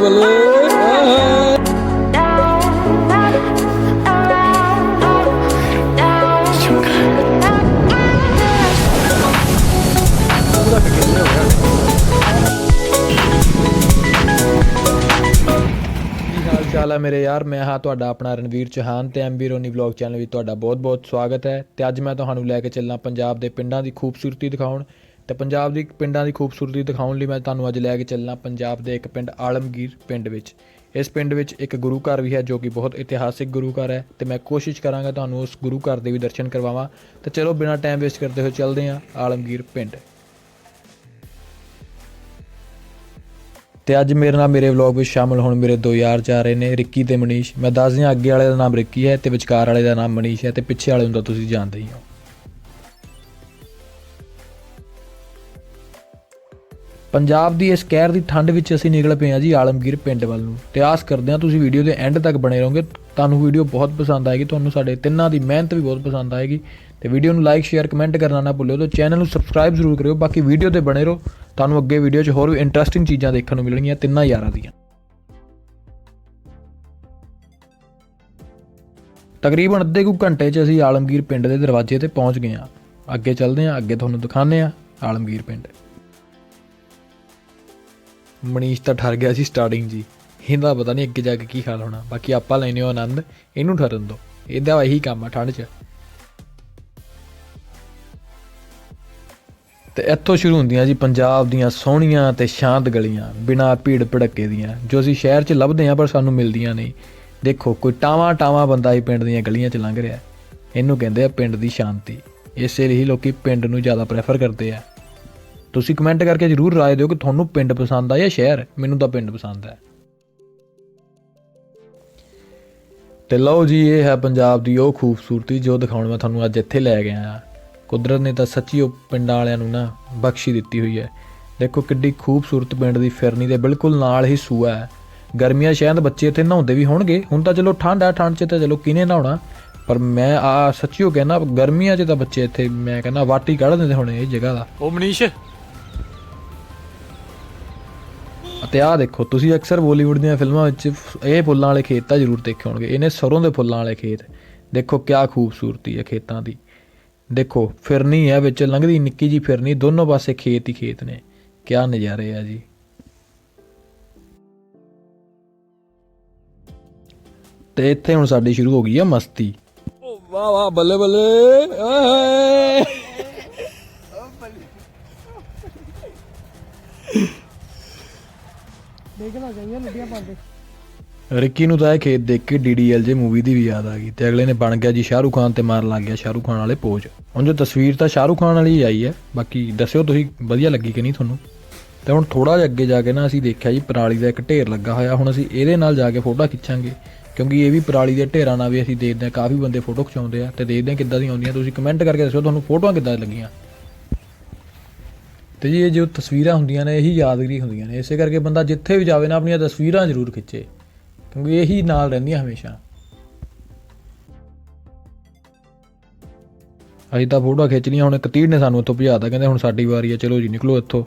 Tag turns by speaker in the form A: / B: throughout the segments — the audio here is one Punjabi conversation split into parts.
A: ਬੱਲੇ ਬੱਲੇ ਆਏ। ਚਾਲ ਹੈ ਮੇਰੇ ਯਾਰ ਮੈਂ ਹਾਂ ਤੁਹਾਡਾ ਆਪਣਾ ਰਣਵੀਰ ਚੌਹਾਨ ਤੇ ਐਮਬੀ ਰੋਨੀ ਵਲੌਗ ਚੈਨਲ ਵਿੱਚ ਤੁਹਾਡਾ ਬਹੁਤ-ਬਹੁਤ ਸਵਾਗਤ ਹੈ ਤੇ ਅੱਜ ਮੈਂ ਤੁਹਾਨੂੰ ਲੈ ਕੇ ਚੱਲਾਂ ਪੰਜਾਬ ਦੇ ਪਿੰਡਾਂ ਦੀ ਖੂਬਸੂਰਤੀ ਦਿਖਾਉਣ ਤੇ ਪੰਜਾਬ ਦੀ ਪਿੰਡਾਂ ਦੀ ਖੂਬਸੂਰਤੀ ਦਿਖਾਉਣ ਲਈ ਮੈਂ ਤੁਹਾਨੂੰ ਅੱਜ ਲੈ ਕੇ ਚੱਲਣਾ ਪੰਜਾਬ ਦੇ ਇੱਕ ਪਿੰਡ ਆਲਮਗੀਰ ਪਿੰਡ ਵਿੱਚ। ਇਸ ਪਿੰਡ ਵਿੱਚ ਇੱਕ ਗੁਰੂ ਘਰ ਵੀ ਹੈ ਜੋ ਕਿ ਬਹੁਤ ਇਤਿਹਾਸਿਕ ਗੁਰੂ ਘਰ ਹੈ ਤੇ ਮੈਂ ਕੋਸ਼ਿਸ਼ ਕਰਾਂਗਾ ਤੁਹਾਨੂੰ ਉਸ ਗੁਰੂ ਘਰ ਦੇ ਵੀ ਦਰਸ਼ਨ ਕਰਵਾਵਾਂ। ਤੇ ਚਲੋ ਬਿਨਾਂ ਟਾਈਮ ਵੇਸਟ ਕਰਦੇ ਹੋਏ ਚੱਲਦੇ ਹਾਂ ਆਲਮਗੀਰ ਪਿੰਡ। ਤੇ ਅੱਜ ਮੇਰੇ ਨਾਲ ਮੇਰੇ ਵਲੌਗ ਵਿੱਚ ਸ਼ਾਮਲ ਹੋਣ ਮੇਰੇ ਦੋ ਯਾਰ ਜਾ ਰਹੇ ਨੇ, ਰਿੱਕੀ ਤੇ ਮਨੀਸ਼। ਮੈਂ ਦੱਸ ਦਿਆਂ ਅੱਗੇ ਵਾਲੇ ਦਾ ਨਾਮ ਰਿੱਕੀ ਹੈ ਤੇ ਵਿਚਕਾਰ ਵਾਲੇ ਦਾ ਨਾਮ ਮਨੀਸ਼ ਹੈ ਤੇ ਪਿੱਛੇ ਵਾਲੇ ਨੂੰ ਤਾਂ ਤੁਸੀਂ ਜਾਣਦੇ ਹੀ ਹੋ। ਪੰਜਾਬ ਦੀ ਇਸ ਕਹਿਰ ਦੀ ਠੰਡ ਵਿੱਚ ਅਸੀਂ ਨਿਕਲ ਪਏ ਹਾਂ ਜੀ ਆਲਮਗੀਰ ਪਿੰਡ ਵੱਲ ਨੂੰ। ਤੇ ਆਸ ਕਰਦੇ ਹਾਂ ਤੁਸੀਂ ਵੀਡੀਓ ਦੇ ਐਂਡ ਤੱਕ ਬਣੇ ਰਹੋਗੇ। ਤੁਹਾਨੂੰ ਵੀਡੀਓ ਬਹੁਤ ਪਸੰਦ ਆਏਗੀ, ਤੁਹਾਨੂੰ ਸਾਡੇ ਤਿੰਨਾਂ ਦੀ ਮਿਹਨਤ ਵੀ ਬਹੁਤ ਪਸੰਦ ਆਏਗੀ। ਤੇ ਵੀਡੀਓ ਨੂੰ ਲਾਈਕ ਸ਼ੇਅਰ ਕਮੈਂਟ ਕਰਨਾ ਨਾ ਭੁੱਲਿਓ ਤੇ ਚੈਨਲ ਨੂੰ ਸਬਸਕ੍ਰਾਈਬ ਜ਼ਰੂਰ ਕਰਿਓ। ਬਾਕੀ ਵੀਡੀਓ ਤੇ ਬਣੇ ਰਹੋ, ਤੁਹਾਨੂੰ ਅੱਗੇ ਵੀਡੀਓ 'ਚ ਹੋਰ ਵੀ ਇੰਟਰਸਟਿੰਗ ਚੀਜ਼ਾਂ ਦੇਖਣ ਨੂੰ ਮਿਲਣਗੀਆਂ ਤਿੰਨਾਂ ਯਾਰਾਂ ਦੀਆਂ। ਤਕਰੀਬਨ ਅੱਧੇ ਕੁ ਘੰਟੇ 'ਚ ਅਸੀਂ ਆਲਮਗੀਰ ਪਿੰਡ ਦੇ ਦਰਵਾਜ਼ੇ ਤੇ ਪਹੁੰਚ ਗਏ ਹਾਂ। ਅੱਗੇ ਚੱਲਦੇ ਹਾਂ, ਅੱਗੇ ਤੁਹਾਨੂੰ ਦਿਖਾਉਂਦੇ ਹਾਂ ਆਲਮਗੀਰ ਪਿੰਡ। ਮਨੀਸ਼ ਤਾਂ ਠਰ ਗਿਆ ਸੀ ਸਟਾਰਟਿੰਗ ਜੀ ਇਹਦਾ ਪਤਾ ਨਹੀਂ ਅੱਗੇ ਜਾ ਕੇ ਕੀ ਹਾਲ ਹੋਣਾ। ਬਾਕੀ ਆਪਾਂ ਲੈਨੇ ਹੋ ਆਨੰਦ, ਇਹਨੂੰ ਠਰਨ ਦੋ। ਇਹਦਾ ਇਹੀ ਕੰਮ ਆ ਠੰਡ 'ਚ। ਤੇ ਇੱਥੋਂ ਸ਼ੁਰੂ ਹੁੰਦੀਆਂ ਜੀ ਪੰਜਾਬ ਦੀਆਂ ਸੋਹਣੀਆਂ ਤੇ ਸ਼ਾਂਤ ਗਲੀਆਂ, ਬਿਨਾਂ ਭੀੜ ਭੜੱਕੇ ਦੀਆਂ, ਜੋ ਅਸੀਂ ਸ਼ਹਿਰ 'ਚ ਲੱਭਦੇ ਹਾਂ ਪਰ ਸਾਨੂੰ ਮਿਲਦੀਆਂ ਨਹੀਂ। ਦੇਖੋ, ਕੋਈ ਟਾਵਾਂ ਟਾਵਾਂ ਬੰਦਾ ਹੀ ਪਿੰਡ ਦੀਆਂ ਗਲੀਆਂ 'ਚ ਲੰਘ ਰਿਹਾ। ਇਹਨੂੰ ਕਹਿੰਦੇ ਆ ਪਿੰਡ ਦੀ ਸ਼ਾਂਤੀ। ਇਸੇ ਲਈ ਲੋਕੀ ਪਿੰਡ ਨੂੰ ਜ਼ਿਆਦਾ ਪ੍ਰੈਫਰ ਕਰਦੇ ਆ। ਤੁਸੀਂ ਕਮੈਂਟ ਕਰਕੇ ਜਰੂਰ ਰਾਏ ਦਿਓ ਕਿ ਤੁਹਾਨੂੰ ਪਿੰਡ ਪਸੰਦ ਆ ਜਾਂ ਸ਼ਹਿਰ। ਮੈਨੂੰ ਤਾਂ ਪਿੰਡ ਪਸੰਦ ਹੈ ਤੇ ਲਓ ਜੀ, ਇਹ ਹੈ ਪੰਜਾਬ ਦੀ ਉਹ ਖੂਬਸੂਰਤੀ ਜੋ ਦਿਖਾਉਣ ਮੈਂ ਤੁਹਾਨੂੰ ਅੱਜ ਇੱਥੇ ਲੈ ਕੇ ਆਇਆ। ਕੁਦਰਤ ਨੇ ਤਾਂ ਸੱਚੀ ਉਹ ਪਿੰਡਾਂ ਵਾਲਿਆਂ ਨੂੰ ਨਾ ਬਖਸ਼ੀ ਦਿੱਤੀ ਹੋਈ ਹੈ। ਦੇਖੋ ਕਿੱਡੀ ਖੂਬਸੂਰਤ ਪਿੰਡ ਦੀ ਫਿਰਨੀ ਦੇ ਬਿਲਕੁਲ ਨਾਲ ਹੀ ਸੂਆ ਹੈ। ਗਰਮੀਆਂ ਸ਼ਾਇਦ ਬੱਚੇ ਇੱਥੇ ਨਹਾਉਂਦੇ ਵੀ ਹੋਣਗੇ। ਹੁਣ ਤਾਂ ਚਲੋ ਠੰਡ ਆ, ਠੰਡ 'ਚ ਤਾਂ ਚਲੋ ਕਿਨੇ ਨਹਾਉਣਾ? ਪਰ ਮੈਂ ਆ ਸੱਚੀਓ ਕਹਿੰਦਾ, ਗਰਮੀਆਂ 'ਚ ਤਾਂ ਬੱਚੇ ਇੱਥੇ, ਮੈਂ ਕਹਿੰਦਾ ਵਾਟੀ ਕੱਢ ਦਿੰਦੇ ਹੋਣੇ ਇਹ ਜਗ੍ਹਾ ਦਾ।
B: ਉਹ ਮਨੀਸ਼
A: ਅਤੇ ਆਹ ਦੇਖੋ, ਤੁਸੀਂ ਅਕਸਰ ਬਾਲੀਵੁੱਡ ਦੀਆਂ ਫਿਲਮਾਂ ਵਿੱਚ ਇਹ ਫੁੱਲਾਂ ਵਾਲੇ ਖੇਤ ਤਾਂ ਜ਼ਰੂਰ ਦੇਖੇ ਹੋਣਗੇ। ਇਹਨੇ ਸਰੋਂ ਦੇ ਫੁੱਲਾਂ ਵਾਲੇ ਖੇਤ। ਦੇਖੋ, ਕਿਆ ਖੂਬਸੂਰਤੀ ਹੈ ਖੇਤਾਂ ਦੀ। ਦੇਖੋ, ਫਿਰਨੀ ਹੈ, ਵਿੱਚ ਲੰਘਦੀ ਨਿੱਕੀ ਜੀ ਫਿਰਨੀ, ਦੋਨੋਂ ਪਾਸੇ ਖੇਤ ਹੀ ਖੇਤ ਨੇ। ਕਿਆ ਨਜ਼ਾਰੇ ਆ ਜੀ। ਤੇ ਇੱਥੇ ਹੁਣ ਸਾਡੀ ਸ਼ੁਰੂ ਹੋ ਗਈ ਆ ਮਸਤੀ। ਓ ਵਾਹ ਵਾਹ, ਬੱਲੇ ਬੱਲੇ। ਓਏ ਰਿੱਕੀ ਨੂੰ ਤਾਂ ਇਹ ਖੇਤ ਦੇਖ ਕੇ ਡੀਡੀਐਲ ਜੇ ਮੂਵੀ ਦੀ ਵੀ ਯਾਦ ਆ ਗਈ ਤੇ ਅਗਲੇ ਨੇ ਬਣ ਗਿਆ ਜੀ ਸ਼ਾਹਰੁਖ ਖਾਨ ਤੇ ਮਾਰ ਲੱਗ ਗਿਆ ਸ਼ਾਹਰੁਖ ਖਾਨ ਵਾਲੇ ਪੋਜ ਹੁਣ ਜੋ ਤਸਵੀਰ ਤਾਂ ਸ਼ਾਹਰੁਖ ਖਾਨ ਵਾਲੀ ਆਈ ਹੈ, ਬਾਕੀ ਦੱਸਿਓ ਤੁਸੀਂ ਵਧੀਆ ਲੱਗੀ ਕਿ ਨਹੀਂ ਤੁਹਾਨੂੰ? ਤੇ ਹੁਣ ਥੋੜਾ ਜਿਹਾ ਅੱਗੇ ਜਾ ਕੇ ਨਾ ਅਸੀਂ ਦੇਖਿਆ ਜੀ ਪਰਾਲੀ ਦਾ ਇੱਕ ਢੇਰ ਲੱਗਾ ਹੋਇਆ, ਹੁਣ ਅਸੀਂ ਇਹਦੇ ਨਾਲ ਜਾ ਕੇ ਫੋਟੋ ਖਿੱਚਾਂਗੇ, ਕਿਉਂਕਿ ਇਹ ਵੀ ਪਰਾਲੀ ਦੇ ਢੇਰਾਂ ਨਾਲ ਵੀ ਅਸੀਂ ਦੇਖਦੇ ਹਾਂ, ਕਾਫੀ ਬੰਦੇ ਫੋਟੋ ਖਿਚਾਉਂਦੇ ਆ ਤੇ ਦੇਖਦੇ ਹਾਂ ਕਿੱਦਾਂ ਦੀਆਂ ਆਉਂਦੀਆਂ, ਤੁਸੀਂ ਕਮੈਂਟ ਕਰਕੇ ਦੱਸਿਓ ਤੁਹਾਨੂੰ ਫੋਟੋਆਂ ਕਿੱਦਾਂ ਲੱਗੀਆਂ। ਤੇ ਜੀ ਇਹ ਜੋ ਤਸਵੀਰਾਂ ਹੁੰਦੀਆਂ ਨੇ, ਇਹੀ ਯਾਦਗਰੀ ਹੁੰਦੀਆਂ ਨੇ। ਇਸੇ ਕਰਕੇ ਬੰਦਾ ਜਿੱਥੇ ਵੀ ਜਾਵੇ ਨਾ, ਆਪਣੀਆਂ ਤਸਵੀਰਾਂ ਜ਼ਰੂਰ ਖਿੱਚੇ। ਕਿਉਂਕਿ ਇਹੀ ਨਾਲ ਰਹਿੰਦੀਆਂ ਹਮੇਸ਼ਾ। ਅਸੀਂ ਤਾਂ ਫੋਟੋ ਖਿੱਚਣੀਆਂ ਹੁਣ ਇੱਕ ਤੀੜ ਨੇ ਸਾਨੂੰ ਇੱਥੋਂ ਭਜਾਤਾ। ਕਹਿੰਦੇ ਹੁਣ ਸਾਡੀ ਵਾਰੀ ਆ, ਚਲੋ ਜੀ ਨਿਕਲੋ ਇੱਥੋਂ।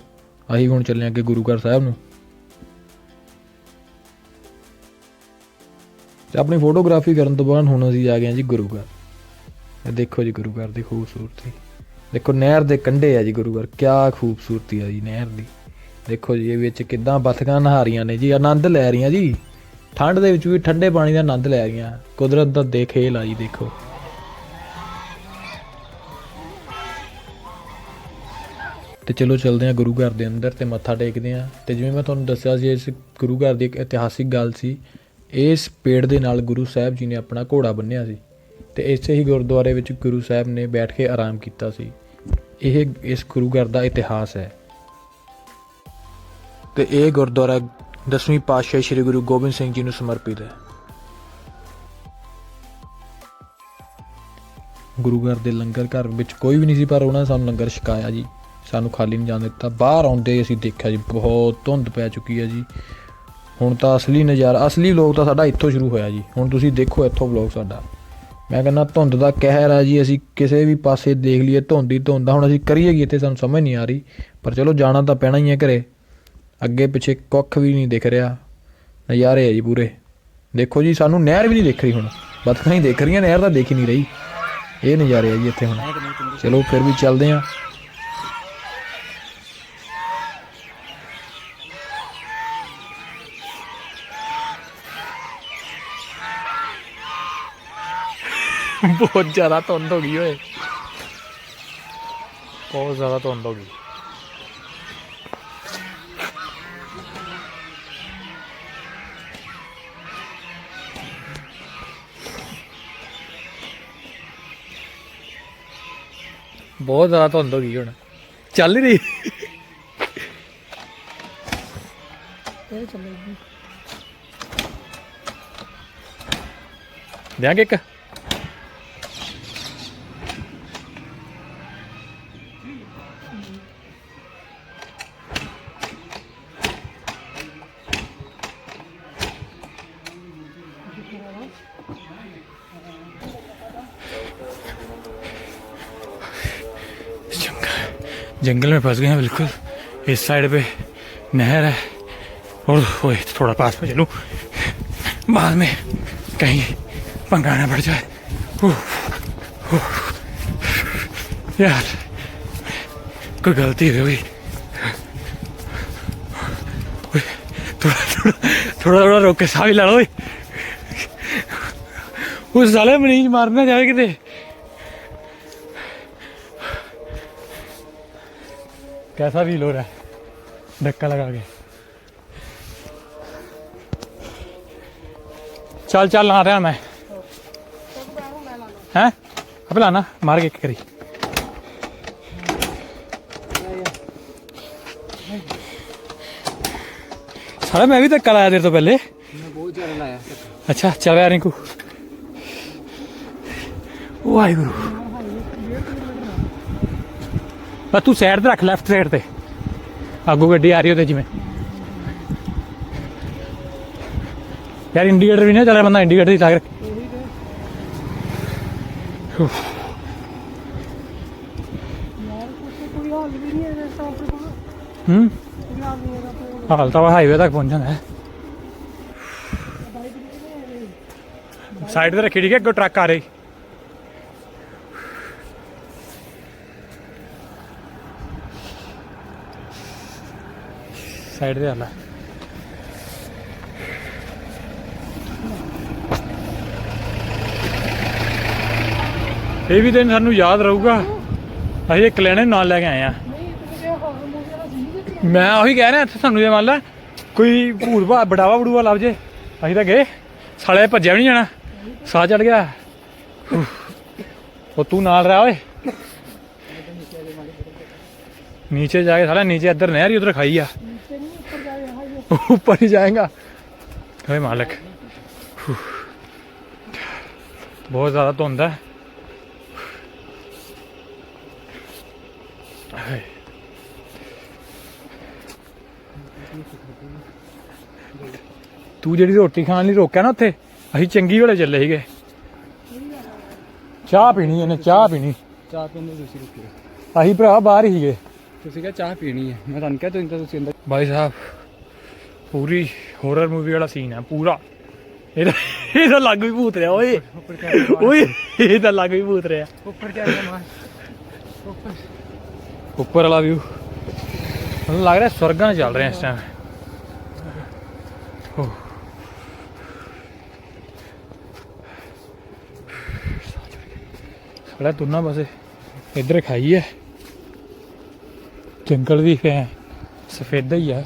A: ਅਸੀਂ ਹੁਣ ਚੱਲੇ ਅੱਗੇ ਗੁਰੂ ਘਰ ਸਾਹਿਬ ਨੂੰ। ਤੇ ਆਪਣੀ ਫੋਟੋਗ੍ਰਾਫੀ ਕਰਨ ਤੋਂ ਬਾਅਦ ਹੁਣ ਅਸੀਂ ਆ ਗਏ ਹਾਂ ਜੀ ਗੁਰੂ ਘਰ। ਇਹ ਦੇਖੋ ਜੀ ਗੁਰੂ ਘਰ ਦੀ ਖੂਬਸੂਰਤੀ। ਦੇਖੋ ਨਹਿਰ ਦੇ ਕੰਢੇ ਆ ਜੀ ਗੁਰੂ ਘਰ, ਕਿਆ ਖੂਬਸੂਰਤੀ ਆ ਜੀ ਨਹਿਰ ਦੀ। ਦੇਖੋ ਜੀ, ਇਹ ਵਿੱਚ ਕਿੱਦਾਂ ਬਤਕਾਂ ਨਹਾਰੀਆਂ ਨੇ ਜੀ, ਆਨੰਦ ਲੈ ਰਹੀਆਂ ਜੀ। ਠੰਡ ਦੇ ਵਿੱਚ ਵੀ ਠੰਡੇ ਪਾਣੀ ਦਾ ਆਨੰਦ ਲੈ ਰਹੀਆਂ। ਕੁਦਰਤ ਦਾ ਦੇਖੇਲ ਆ ਜੀ, ਦੇਖੋ। ਤੇ ਚਲੋ ਚੱਲਦੇ ਹਾਂ ਗੁਰੂ ਘਰ ਦੇ ਅੰਦਰ ਤੇ ਮੱਥਾ ਟੇਕਦੇ ਹਾਂ। ਤੇ ਜਿਵੇਂ ਮੈਂ ਤੁਹਾਨੂੰ ਦੱਸਿਆ ਸੀ, ਇਸ ਗੁਰੂ ਘਰ ਦੀ ਇੱਕ ਇਤਿਹਾਸਿਕ ਗੱਲ ਸੀ। ਇਸ ਪੇੜ ਦੇ ਨਾਲ ਗੁਰੂ ਸਾਹਿਬ ਜੀ ਨੇ ਆਪਣਾ ਘੋੜਾ ਬੰਨਿਆ ਸੀ। ਤੇ ਇਸੇ ਹੀ ਗੁਰਦੁਆਰੇ ਵਿੱਚ ਗੁਰੂ ਸਾਹਿਬ ਨੇ ਬੈਠ ਕੇ ਆਰਾਮ ਕੀਤਾ ਸੀ। ਇਹ ਇਸ ਗੁਰੂ ਘਰ ਦਾ ਇਤਿਹਾਸ ਹੈ। ਤੇ ਇਹ ਗੁਰਦੁਆਰਾ ਦਸਵੀਂ ਪਾਤਸ਼ਾਹ ਸ੍ਰੀ ਗੁਰੂ ਗੋਬਿੰਦ ਸਿੰਘ ਜੀ ਨੂੰ ਸਮਰਪਿਤ ਹੈ। ਗੁਰੂ ਘਰ ਦੇ ਲੰਗਰ ਘਰ ਵਿੱਚ ਕੋਈ ਵੀ ਨਹੀਂ ਸੀ ਪਰ ਉਹਨਾਂ ਨੇ ਸਾਨੂੰ ਲੰਗਰ ਛਕਾਇਆ ਜੀ। ਸਾਨੂੰ ਖਾਲੀ ਨਹੀਂ ਜਾਣ ਦਿੱਤਾ। ਬਾਹਰ ਆਉਂਦੇ ਅਸੀਂ ਦੇਖਿਆ ਜੀ ਬਹੁਤ ਧੁੰਦ ਪੈ ਚੁੱਕੀ ਹੈ ਜੀ। ਹੁਣ ਤਾਂ ਅਸਲੀ ਨਜ਼ਾਰਾ ਅਸਲੀ ਵਲੌਗ ਤਾਂ ਸਾਡਾ ਇੱਥੋਂ ਸ਼ੁਰੂ ਹੋਇਆ ਜੀ। ਹੁਣ ਤੁਸੀਂ ਦੇਖੋ ਇੱਥੋਂ ਵਲੌਗ ਸਾਡਾ। ਮੈਂ ਕਹਿੰਦਾ ਧੁੰਦ ਦਾ ਕਹਿਰ ਆ ਜੀ, ਅਸੀਂ ਕਿਸੇ ਵੀ ਪਾਸੇ ਦੇਖ ਲਈਏ, ਧੁੰਦ ਹੀ ਧੁੰਦ ਆ। ਹੁਣ ਅਸੀਂ ਕਰੀਏ ਕੀ ਇੱਥੇ, ਸਾਨੂੰ ਸਮਝ ਨਹੀਂ ਆ ਰਹੀ। ਪਰ ਚਲੋ, ਜਾਣਾ ਤਾਂ ਪੈਣਾ ਹੀ ਹੈ ਘਰੇ। ਅੱਗੇ ਪਿੱਛੇ ਕੁੱਖ ਵੀ ਨਹੀਂ ਦਿਖ ਰਿਹਾ।
B: ਨਜ਼ਾਰੇ ਆ ਜੀ ਪੂਰੇ। ਦੇਖੋ ਜੀ, ਸਾਨੂੰ ਨਹਿਰ ਵੀ ਨਹੀਂ ਦਿਖ ਰਹੀ ਹੁਣ। ਬਤਖਾਂ ਹੀ ਦਿਖ ਰਹੀਆਂ, ਨਹਿਰ ਤਾਂ ਦੇਖ ਹੀ ਨਹੀਂ ਰਹੀ। ਇਹ ਨਜ਼ਾਰੇ ਆ ਜੀ ਇੱਥੇ ਹੁਣ। ਚਲੋ, ਫਿਰ ਵੀ ਚੱਲਦੇ ਆ। ਬਹੁਤ ਜ਼ਿਆਦਾ ਧੁੰਦ ਹੋ ਗਈ ਓਏ। ਬਹੁਤ ਜ਼ਿਆਦਾ ਧੁੰਦ ਹੋ ਗਈ। ਬਹੁਤ ਜ਼ਿਆਦਾ ਧੁੰਦ ਹੋ ਗਈ ਹੁਣ। ਚੱਲ ਰਹੀ।
C: ਇਹ ਚੱਲੇਗੀ।
B: ਦਿਆਂਗੇ ਇੱਕ? जंगल जंगल में फंस गए हैं बिल्कुल इस साइड पे नहर है और ओए थोड़ा पास में चलूं बाद में कहीं पंगा ना पड़ जाए उफ, उफ। यार कोई गलती हो गई ओए, थोड़ा थोड़ा थोड़ा थोड़ा रोक के साह भी ला लो ओए। उस साले मरीज मारना जाए किते कैसा फील हो रहा है? धक्का लगा के। चल चल ला रहा मैं। है? अब लाना मार के करी। सारा मैं भी धक्का लाया देर तो पहले। अच्छा चल यार रिंकू वाहगुरु। ਬਸ ਤੂੰ ਸਾਈਡ ਤੇ ਰੱਖ ਲੈਫਟ ਸਾਈਡ ਤੇ। ਆਗੂ ਗੱਡੀ ਆ ਰਹੀ ਉਹਦੇ ਜਿਵੇਂ। ਯਾਰ ਇੰਡੀਕੇਟਰ ਵੀ ਨਾ ਚੱਲਿਆ ਬੰਦਾ ਇੰਡੀਕੇਟਰ ਦੀ ਲਾ ਕੇ
C: ਹਾਲ ਨਹੀਂ ਹੈ ਤੇ
B: ਹੂੰ
C: ਹਾਲ ਨਹੀਂ
B: ਹਾਈਵੇ ਤੱਕ ਪਹੁੰਚ ਹੈ ਸਾਈਡ ਤੇ ਰੱਖੀ ਠੀਕ ਹੈ ਅੱਗੋਂ ਟਰੱਕ ਆ ਰਹੀ। ਸਾਈਡ ਤੇ ਆਲਾ ਇਹ ਵੀ ਦਿਨ ਸਾਨੂੰ ਯਾਦ ਰਹੂਗਾ। ਅਸੀਂ ਇੱਕ ਲੈਣੇ ਨਾਲ ਲੈ ਕੇ ਆਏ ਆ ਮੈਂ ਉਹੀ ਕਹਿ ਰਿਹਾ ਇੱਥੇ ਸਾਨੂੰ ਜੇ ਮੰਨ ਲੈ ਕੋਈ ਭੂਤ ਭਾ ਬੜਾਵਾ ਬੜੂਆ ਲੱਭ ਜੇ, ਅਸੀਂ ਤਾਂ ਗਏ। ਸਾਲੇ ਭੱਜਿਆ ਵੀ ਨਹੀਂ ਜਾਣਾ। ਸਾਹ ਚੜ ਗਿਆ। ਉਹ ਤੂੰ ਨਾਲ ਰਹਿ ਓਏ। ਨੀਚੇ ਜਾ ਕੇ ਸਾਲਾ
C: ਨੀਚੇ ਇੱਧਰ ਨਹਿਰ ਉੱਧਰ ਖਾਈ ਆ।
B: ऊपर ही जाएगा हे मालिक बहुत ज़्यादा धुंध है हाय। ਤੂੰ ਜਿਹੜੀ ਰੋਟੀ ਖਾਣ ਲਈ ਰੋਕਿਆ ਨਾ ਉੱਥੇ ਅਸੀਂ ਚੰਗੀ ਵੇਲੇ ਚੱਲੇ ਸੀਗੇ ਚਾਹ ਪੀਣੀ ਇਹਨੇ ਚਾਹ ਪੀਣੀ
C: ਚਾਹ ਪੀਣੇ ਤੁਸੀਂ ਰੁਕੇ
B: ਅਸੀਂ ਭਰਾ ਬਾਹਰ ਹੀ ਸੀਗੇ
C: ਤੁਸੀਂ ਕਿਹਾ ਚਾਹ ਪੀਣੀ ਹੈ ਮੈਂ ਤੁਹਾਨੂੰ ਕਿਹਾ ਤੁਸੀਂ ਤਾਂ ਤੁਸੀਂ ਅੰਦਰ
B: भाई साहब ਪੂਰੀ ਹੋਰਰ ਮੂਵੀ ਵਾਲਾ ਸੀਨ ਹੈ ਪੂਰਾ। ਇਹਦਾ ਇਹਦਾ ਲੱਗ ਵੀ ਭੂਤ ਰਿਹਾ ਓਏ। ਓਏ ਇਹਦਾ ਲੱਗ ਵੀ ਭੂਤ ਰਿਹਾ।
C: ਉੱਪਰ ਜਾ ਰਿਹਾ ਮਾਂ ਉੱਪਰ।
B: ਉੱਪਰ ਵਾਲਾ ਵਿਊ ਮੈਨੂੰ ਲੱਗ ਰਿਹਾ ਸਵਰਗਾਂ ਚੱਲ ਰਿਹਾ ਇਸ ਟਾਈਮ ਖੜਾ ਤੁਰਨਾ ਬਸ ਇੱਧਰ ਖਾਈ ਹੈ
C: ਜੰਗਲ ਵੀ ਹੈ ਸਫੇਦਾ ਹੀ ਹੈ।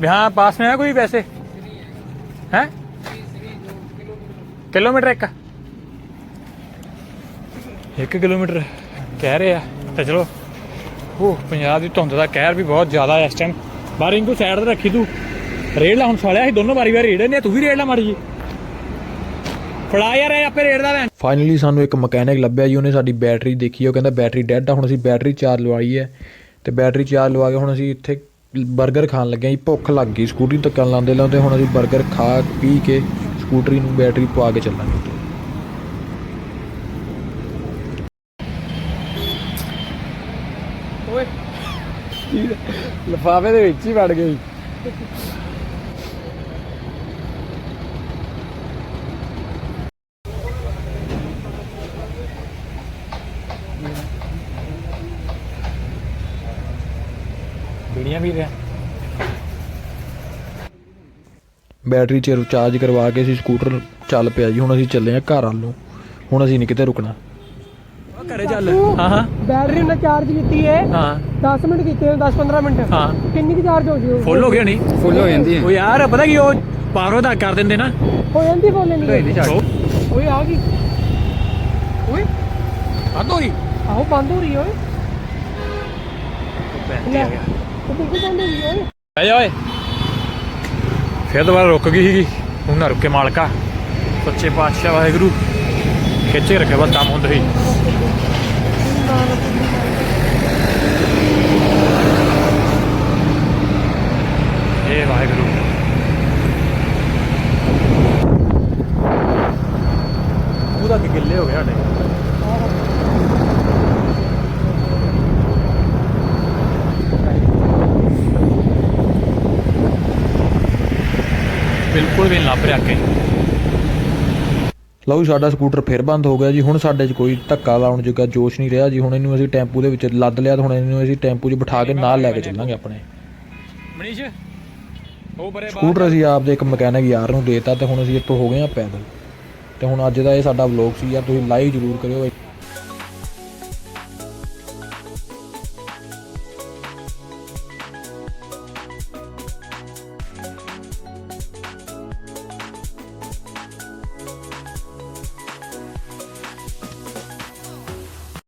B: यहाँ पास में है कोई वैसे है ਕਿਲੋਮੀਟਰ ਇੱਕ ਇੱਕ ਕਿਲੋਮੀਟਰ ਕਹਿ ਰਹੇ ਆ ਤਾਂ ਚਲੋ ਉਹ ਪੰਜਾਬ ਦੀ ਧੁੰਦ ਦਾ ਕਹਿਰ ਵੀ ਬਹੁਤ ਜ਼ਿਆਦਾ ਹੈ ਇਸ ਟਾਈਮ ਬਾਹਰ ਇੰਕੂ ਸਾਈਡ ਤੇ ਰੱਖੀ ਤੂੰ ਰੇਡ ਲਾ ਹੁਣ ਸਾਲਿਆ ਅਸੀਂ ਦੋਨੋਂ ਵਾਰੀ ਵਾਰੀ ਰੇਡ ਨੇ ਤੂੰ ਵੀ ਰੇਡ ਲਾ ਮਾੜੀ ਜੀ ਫੜਾ ਯਾਰ ਇਹ ਆਪੇ ਰੇਡ ਦਾ ਭੈਣ
A: ਫਾਈਨਲੀ ਸਾਨੂੰ ਇੱਕ ਮਕੈਨਿਕ ਲੱਭਿਆ ਜੀ ਉਹਨੇ ਸਾਡੀ ਬੈਟਰੀ ਦੇਖੀ ਉਹ ਕਹਿੰਦਾ ਬੈਟਰੀ ਡੈਡ ਆ ਹੁਣ ਅਸੀਂ ਬੈਟਰੀ ਚਾਰਜ ਲਵਾਈ ਹੈ ਤੇ ਬੈਟਰੀ ਚਾਰਜ ਲਵਾ ਕੇ ਹੁਣ ਅਸੀਂ ਇੱਥੇ 버ਗਰ ਖਾਣ ਲੱਗੇ ਹਾਂ ਜੀ ਭੁੱਖ ਲੱਗ ਗਈ ਸਕੂਟਰੀ ਧੱਕਣ ਲਾਉਂਦੇ ਲਾਉਂਦੇ ਹੁਣ ਅਸੀਂ 버ਗਰ ਖਾ ਪੀ ਕੇ ਸਕੂਟਰੀ ਨੂੰ ਬੈਟਰੀ ਪਵਾ ਕੇ ਚੱਲਾਂਗੇ।
B: ਓਏ। ਲਫਾਫੇ ਦੇ ਵਿੱਚ ਹੀ ਵੜ ਗਈ ਬੀੜੀਆਂ ਵੀ ਰਿਆ
A: ਬੈਟਰੀ ਚ ਚਾਰਜ ਕਰਵਾ ਕੇ ਅਸੀਂ ਸਕੂਟਰ ਚੱਲ ਪਿਆ ਜੀ ਹੁਣ ਅਸੀਂ ਚੱਲੇ ਹਾਂ ਘਰ ਵੱਲ। ਨੂੰ ਹੁਣ ਅਸੀਂ ਨਹੀਂ ਕਿਤੇ ਰੁਕਣਾ।
B: ਘਰੇ ਚੱਲ। ਹਾਂ ਹਾਂ।
C: ਬੈਟਰੀ ਉਹਨੇ ਚਾਰਜ ਕੀਤੀ ਹੈ
B: ਹਾਂ।
C: 10 ਮਿੰਟ ਕੀਤੇ ਹੋਏ 10 15 ਮਿੰਟ।
B: ਹਾਂ।
C: ਕਿੰਨੀ ਕੁ ਚਾਰਜ ਹੋ ਗਈ ਉਹ?
B: ਫੁੱਲ ਹੋ ਗਿਆ ਨਹੀਂ
D: ਫੁੱਲ ਹੋ ਜਾਂਦੀ ਹੈ
B: ਉਹ ਯਾਰ ਪਤਾ ਕੀ ਉਹ ਪਾਵਰ ਦਾ ਕਰ ਦਿੰਦੇ ਨਾ।
C: ਹੋ ਜਾਂਦੀ ਫੁੱਲ ਨਹੀਂ
B: ਉਹ
C: ਓਏ ਆ ਗਈ। ਓਏ।
B: ਬੰਦ ਹੋ ਗਈ।
C: ਆਹੋ ਬੰਦ ਹੋ ਰਹੀ ਹੈ ਓਏ।
B: ਬੈਠ ਆ ਜਾ ਓਏ। ਫਿਰ ਦੁਬਾਰਾ ਰੁਕ ਗਈ ਸੀਗੀ। ਹੁਣ ਨਾ ਰੁਕੇ ਮਾਲਕਾ। ਸੱਚੇ ਪਾਤਸ਼ਾਹ ਵਾਹਿਗੁਰੂ। ਖਿੱਚੇ ਰੱਖੇ ਬਸ ਕੰਮ ਹੁੰਦਾ ਹੀ ਇਹ ਵਾਹਿਗੁਰੂ। ਪੂਰਾ ਕਿ ਗਿੱਲੇ ਹੋ ਗਏ ਸਾਡੇ। ਬਿਲਕੁਲ ਵੀ ਲੱਭ ਰਿਹਾ ਕੇ
A: ਲਓ ਸਾਡਾ ਸਕੂਟਰ ਫਿਰ ਬੰਦ ਹੋ ਗਿਆ ਜੀ। ਹੁਣ ਸਾਡੇ 'ਚ ਕੋਈ ਧੱਕਾ ਲਾਉਣ ਜੋਗਾ ਜੋਸ਼ ਨਹੀਂ ਰਿਹਾ ਜੀ। ਹੁਣ ਇਹਨੂੰ ਅਸੀਂ ਟੈਂਪੂ ਦੇ ਵਿੱਚ ਲੱਦ ਲਿਆ ਤੇ ਹੁਣ ਇਹਨੂੰ ਅਸੀਂ ਟੈਂਪੂ 'ਚ ਬਿਠਾ ਕੇ ਨਾਲ ਲੈ ਕੇ ਚੱਲਾਂਗੇ ਆਪਣੇ।
B: ਮਨੀਸ਼ ਉਹ ਬਰੇ
A: ਸਕੂਟਰ ਅਸੀਂ ਆਪਦੇ ਇੱਕ ਮਕੈਨਿਕ ਯਾਰ ਨੂੰ ਦੇਤਾ ਤੇ ਹੁਣ ਅਸੀਂ ਇੱਥੋਂ ਹੋ ਗਏ ਆ ਪੈਦਲ। ਤੇ ਹੁਣ ਅੱਜ ਦਾ ਇਹ ਸਾਡਾ ਵਲੌਗ ਸੀ ਯਾਰ ਤੁਸੀਂ ਲਾਈਕ ਜ਼ਰੂਰ ਕਰਿਓ।